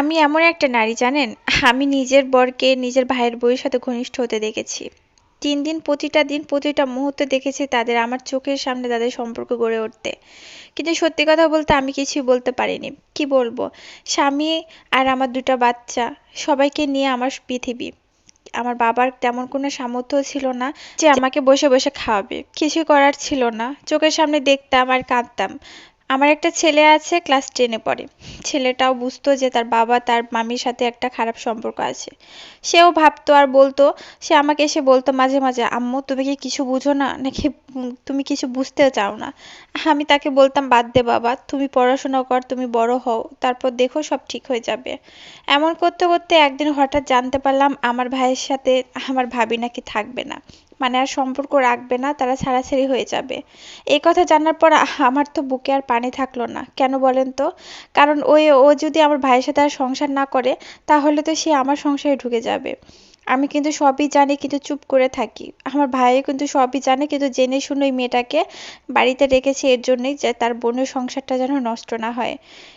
আমি এমন একটা নারী, জানেন? আমি নিজের বরকে, নিজের ভাইয়ের বউয়ের সাথে ঘনিষ্ঠ হতে দেখেছি। তিন দিন, প্রতিটা দিন, প্রতিটা মুহূর্তে দেখেছি তাদের আমার চোখের সামনে তাদের সম্পর্ক গড়ে উঠতে। কিন্তু সত্যি কথা বলতে আমি কিছুই বলতে পারিনি। কি বলব? স্বামী আর আমার দুটা বাচ্চা, সবাইকে নিয়ে আমার পৃথিবী। আমার বাবার তেমন কোনো সামর্থ্য ছিল না যে আমাকে বসে বসে খাওয়াবে। কিছু করার ছিল না। চোখের সামনে দেখতাম আর কাঁদতাম। আমার একটা ছেলে আছে ক্লাস টেনে পড়ে। ছেলেটাও বুঝতো যে তার বাবা তার মামির সাথে একটা খারাপ সম্পর্ক আছে। সেও ভাবতো আর বলতো, সে আমাকে এসে বলতো মাঝে মাঝে, আম্মু, তুমি কি কিছু বুঝো না? নাকি তুমি কিছু বুঝতে চাও না? আমি তাকে বলতাম, বাদ দে বাবা, তুমি পড়াশোনা কর, তুমি বড় হও, তারপর দেখো সব ঠিক হয়ে যাবে। এমন করতে করতে একদিন হঠাৎ জানতে পারলাম, আমার ভাইয়ের সাথে আমার ভাবি নাকি থাকবে না। মানে আর সম্পর্ক রাখবে না, তারা ছাড়াছাড়ি হয়ে যাবে। এই কথা জানার পর আমার তো বুকে আর পানি থাকল না। কেন বলেন তো? কারণ ওই ও যদি আমার ভাইয়ের সাথে আর সংসার না করে, তাহলে তো সে আমার সংসারে ঢুকে যাবে। আমি কিন্তু সবই জানি, কিন্তু চুপ করে থাকি। আমার ভাইও কিন্তু সবই জানে, কিন্তু জেনে শুনে ওই মেয়েটাকে বাড়িতে রেখেছে এর জন্যই যে তার বোনের সংসারটা যেন নষ্ট না হয়।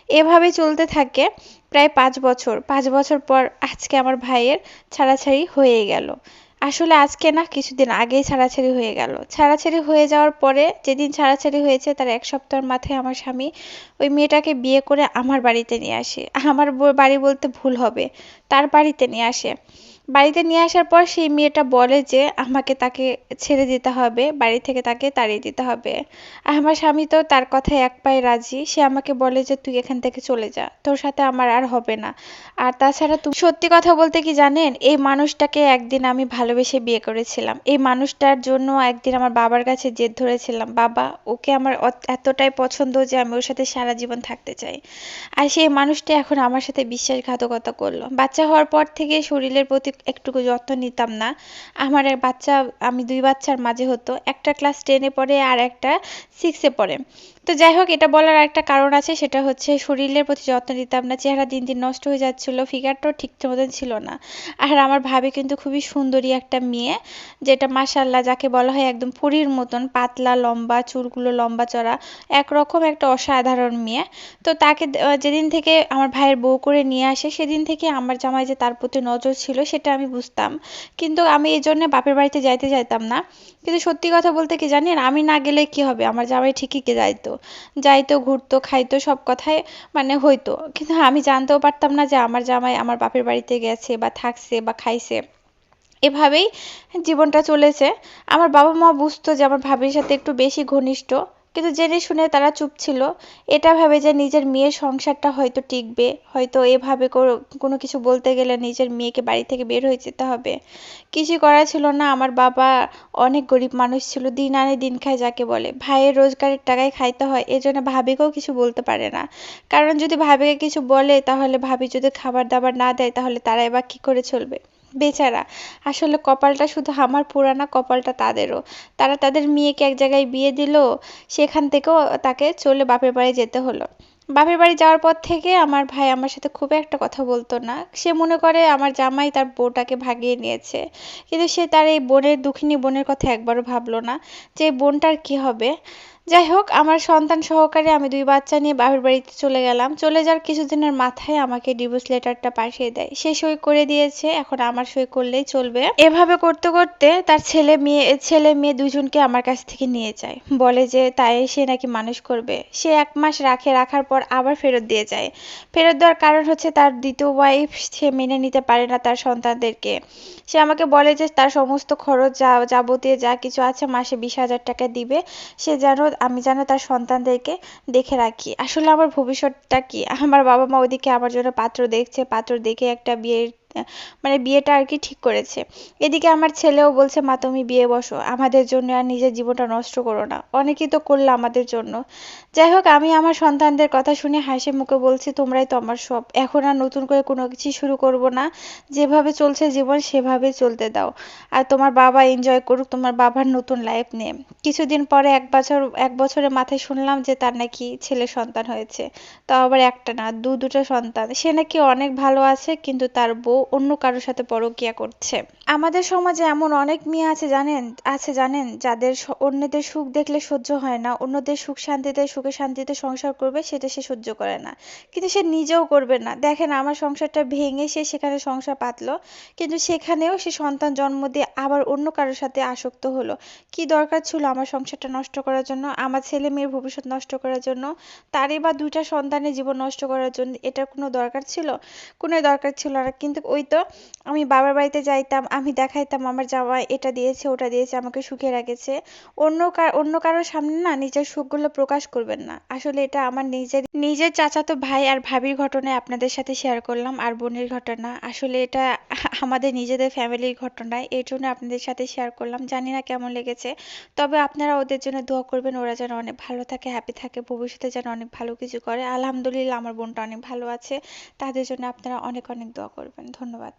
এভাবে চলতে থাকে প্রায় পাঁচ বছর। পাঁচ বছর পর আজকে আমার ভাইয়ের ছাড়াছাড়ি হয়ে গেল। আসলে আজকে না কিছুদিন আগেই ছাড়াছাড়ি হয়ে গেল। ছাড়াছাড়ি হয়ে যাওয়ার পরে যেদিন ছাড়াছাড়ি হয়েছে তার এক সপ্তাহের মাথায় আমার স্বামী ওই মেয়েটাকে বিয়ে করে আমার বাড়িতে নিয়ে আসে। আমার বাড়ি বলতে ভুল হবে। তার বাড়িতে নিয়ে আসে। বাড়িতে নিয়ে আসার পর সেই মেয়েটা বলে যে, আমাকে তাকে ছেড়ে দিতে হবে, বাড়ি থেকে তাকে তাড়িয়ে দিতে হবে। আর আমার স্বামী তো তার কথায় এক পায়ে রাজি। সে আমাকে বলে যে, তুই এখান থেকে চলে যা, তোর সাথে আমার আর হবে না। আর তাছাড়া তুমি সত্যি কথা বলতে কি জানেন, এই মানুষটাকে একদিন আমি ভালোবেসে বিয়ে করেছিলাম। এই মানুষটার জন্য একদিন আমার বাবার কাছে জেদ ধরেছিলাম, বাবা, ওকে আমার এতটাই পছন্দ যে আমি ওর সাথে সারা জীবন থাকতে চাই। আর সেই মানুষটা এখন আমার সাথে বিশ্বাসঘাতকতা করল। বাচ্চা হওয়ার পর থেকে শরীরের প্রতি একটুকু যত্ন নিতাম না। আমার এক বাচ্চা, আমি দুই বাচ্চার মাঝে হতো। একটা ক্লাস টেনে পড়ে আর একটা সিক্সে পড়ে। তো যাই হোক, এটা বলার একটা কারণ আছে, সেটা হচ্ছে শরীরের প্রতি যত্ন দিতাম না চেহারা দিন দিন নষ্ট হয়ে যাচ্ছিল ফিগারটাও ঠিক মতন ছিল না। আর আমার ভাবি কিন্তু খুবই সুন্দরী একটা মেয়ে, যেটা মাশাল্লাহ যাকে বলা হয় একদম পরীর মতন, পাতলা, লম্বা, চুলগুলো লম্বা চড়া, একরকম একটা অসাধারণ মেয়ে। তো তাকে যেদিন থেকে আমার ভাইয়ের বউ করে নিয়ে আসে, সেদিন থেকে আমার জামাই যে তার প্রতি নজর ছিল, সেটা আমি বুঝতাম। কিন্তু আমি এই জন্য বাপের বাড়িতে যাইতে চাইতাম না। কিন্তু সত্যি কথা বলতে কি জানেন, আমি না গেলে কি হবে? আমার জামাই ঠিকই কে যাইতো। যাইতো, ঘুরতো, খাইতো, সব কথাই মানে হইতো। কিন্তু আমি জানতেও পারতাম না যে আমার জামাই আমার বাপের বাড়িতে গেছে বা থাকছে বা খাইছে। এভাবেই জীবনটা চলেছে। আমার বাবা মা বুঝতো যে আমার ভাবির সাথে একটু বেশি ঘনিষ্ঠ। কিন্তু জেনে শুনে তারা চুপ ছিল। এটা ভেবে যে নিজের মেয়ের সংসারটা হয়তো টিকবে, হয়তো এভাবে কোনো কিছু বলতে গেলে নিজের মেয়েকে বাড়ি থেকে বের হয়ে যেতে হবে। কিছু করার ছিল না। আমার বাবা অনেক গরিব মানুষ ছিল, দিন আনে দিন খায় যাকে বলে। ভাইয়ের রোজগারের টাকায় খাইতে হয় এজন্য ভাবিকেও কিছু বলতে পারে না। কারণ যদি ভাবিকে কিছু বলে, তাহলে ভাবি যদি খাবার দাবার না দেয়, তাহলে তারা এবার কি করে চলবে? বেচারা। আসলে কপালটা শুধু আমার পুরানা কপালটা তাদেরও। তারা তাদের মেয়েকে এক জায়গায় বিয়ে দিল, সেখান থেকেও তাকে চলে বাপের বাড়ি যেতে হলো। বাপের বাড়ি যাওয়ার পর থেকে আমার ভাই আমার সাথে খুব একটা কথা বলতো না। সে মনে করে আমার জামাই তার বউটাকে ভাগিয়ে নিয়েছে। কিন্তু সে তার এই বোনের দুঃখিনী বোনের কথা একবারও ভাবলো না যে বোনটার কি হবে। যাই হোক, আমার সন্তান সহকারে আমি দুই বাচ্চা নিয়ে বাপের বাড়িতে চলে গেলাম। চলে যাওয়ার কিছুদিনের মাথায় আমাকে ডিভোর্স লেটারটা পাঠিয়ে দেয়। সে সই করে দিয়েছে, এখন আমার সই করলেই চলবে। এভাবে করতে করতে তার ছেলে মেয়ে ছেলে মেয়ে দুজনকে আমার কাছ থেকে নিয়ে যায়। বলে যে, তাই সে নাকি মানুষ করবে? সে এক মাস রাখে, রাখার পর আবার ফেরত দিয়ে যায়। ফেরত দেওয়ার কারণ হচ্ছে তার দ্বিতীয় ওয়াইফ সে মেনে নিতে পারে না তার সন্তানদেরকে। সে আমাকে বলে যে, তার সমস্ত খরচ যা, যাবতীয় যা কিছু আছে, মাসে বিশ হাজার টাকা দিবে। সে যেন আমি যেন তার সন্তানদেরকে দেখে রাখি। আসলে আমার ভবিষ্যৎটা কি? আমার বাবা মা ওদিকে আমার জন্য পাত্র দেখছে, পাত্র দেখে একটা বিয়ের মানে বিয়েটা আর কি ঠিক করেছে। এদিকে আমার ছেলেও বলছে, মা, তুমি বিয়ে বসো, আমাদের জন্য আর নিজের জীবনটা নষ্ট করো না। অনেকেই তো করল আমাদের জন্য। যাই হোক, আমি আমার সন্তানদের কথা শুনে হাসি মুখে বলছি, তোমরাই তো আমার সব। এখন আর নতুন করে কোনো কিছু শুরু করব না। যেভাবে চলছে জীবন, সেভাবে চলতে দাও। আর তোমার বাবা এনজয় করুক, তোমার বাবার নতুন লাইফ নিয়ে। কিছুদিন পরে এক বছর, এক বছরের মাথায় শুনলাম যে তার নাকি ছেলে সন্তান হয়েছে। তাও আবার একটা না দু দুটো সন্তান। সে নাকি অনেক ভালো আছে, কিন্তু তার বউ অন্য কারোর সাথে পরকীয়া করছে। আমাদের সমাজে এমন অনেক মেয়ে আছে জানেন আছে জানেন, যাদের অন্যদের সুখ দেখলে সহ্য হয় না, অন্যদের সুখ শান্তিতে, সুখে শান্তিতে সংসার করবে, সেটা সে সহ্য করে না। কিন্তু সে নিজেও করবে না। দেখেন, আমার সংসারটা ভেঙে সে সেখানে সংসার পাতলো, কিন্তু সেখানেও সে সন্তান জন্ম দিয়ে আবার অন্য কারোর সাথে আসক্ত হলো। কি দরকার ছিল আমার সংসারটা নষ্ট করার জন্য, আমার ছেলে মেয়ের ভবিষ্যৎ নষ্ট করার জন্য, তারই বা দুইটা সন্তানের জীবন নষ্ট করার জন্য, এটার কোনো দরকার ছিল? কোনো দরকার ছিল না। কিন্তু ওই তো আমি বাবার বাড়িতে যাইতাম, আমি দেখাইতাম, আমার জামাই এটা দিয়েছে, ওটা দিয়েছে, আমাকে সুখে রেখেছে। অন্য অন্য কারোর সামনে না নিজের সুখগুলো প্রকাশ করবেন না। আসলে এটা আমার নিজের নিজের চাচাতো ভাই আর ভাবির ঘটনায় আপনাদের সাথে শেয়ার করলাম, আর বোনের ঘটনা। আসলে এটা আমাদের নিজেদের ফ্যামিলির ঘটনা, এর জন্য আপনাদের সাথে শেয়ার করলাম। জানি না কেমন লেগেছে, তবে আপনারা ওদের জন্য দোয়া করবেন, ওরা যেন অনেক ভালো থাকে হ্যাপি থাকে, ভবিষ্যতে যেন অনেক ভালো কিছু করে। আলহামদুলিল্লাহ, আমার বোনটা অনেক ভালো আছে, তাদের জন্য আপনারা অনেক অনেক দোয়া করবেন। ধন্যবাদ।